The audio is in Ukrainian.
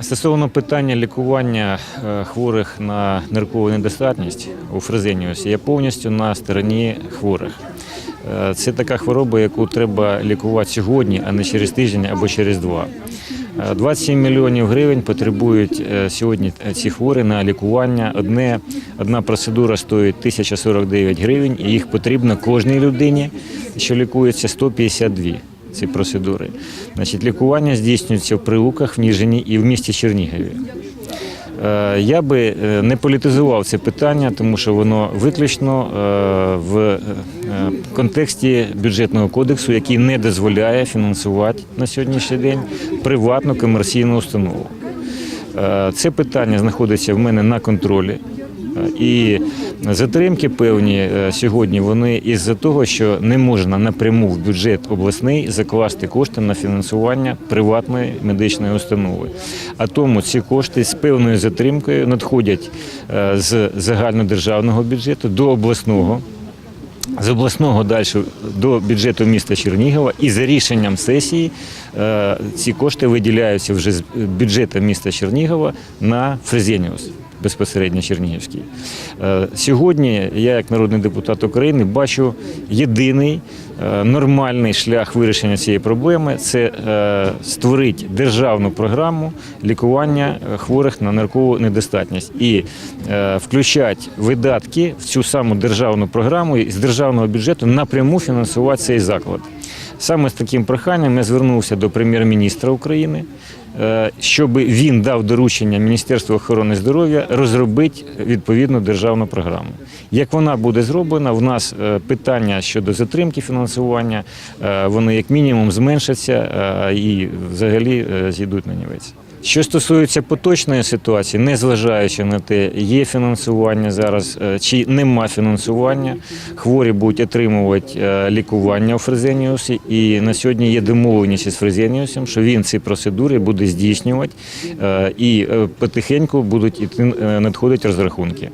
Стосовно питання лікування е, хворих на ниркову недостатність у Фрезеніусі, я повністю на стороні хворих. Е, Це така хвороба, яку треба лікувати сьогодні, а не через тиждень або через два. Е, 27 мільйонів гривень потребують е, сьогодні ці хворі на лікування. Одне, одна процедура стоїть 1049 гривень, і їх потрібно кожній людині, що лікується 152 ці процедури. Значить, лікування здійснюється в Прилуках, в Ніжині і в місті Чернігові. Е, Я би е, не політизував це питання, тому що воно виключно е, в контексті бюджетного кодексу, який не дозволяє фінансувати на сьогоднішній день приватну комерційну установу. Це питання знаходиться в мене на контролі. І затримки певні е, сьогодні вони із-за того, що не можна напряму в бюджет обласний закласти кошти на фінансування приватної медичної установи. А тому ці кошти з певною затримкою надходять е, з загальнодержавного бюджету до обласного. З обласного далі до бюджету міста Чернігова і за рішенням сесії е, ці кошти виділяються вже з бюджету міста Чернігова на Фрезеніус безпосередньо Чернігівський. Е, Сьогодні я, як народний депутат України, бачу єдиний е, нормальний шлях вирішення цієї проблеми це е, створити державну програму лікування хворих на наркову недостатність і включати видатки в цю саму державну програму і з державного бюджету напряму фінансувати цей заклад. Саме з таким проханням я звернувся до прем'єр-міністра України, е, щоб він дав доручення Міністерству охорони здоров'я розробити відповідну державну програму. Як вона буде зроблена, в нас е, питання щодо затримки фінансування, е, вони як мінімум зменшаться і взагалі зійдуть на нівець. Що стосується поточної ситуації, незважаючи на те, є фінансування зараз е, чи нема фінансування, хворі будуть отримувати е, лікування у Фрезеніусі. І на сьогодні є домовленість із Фрезеніусом, що він ці процедури буде здійснювати е, і потихеньку будуть надходити розрахунки.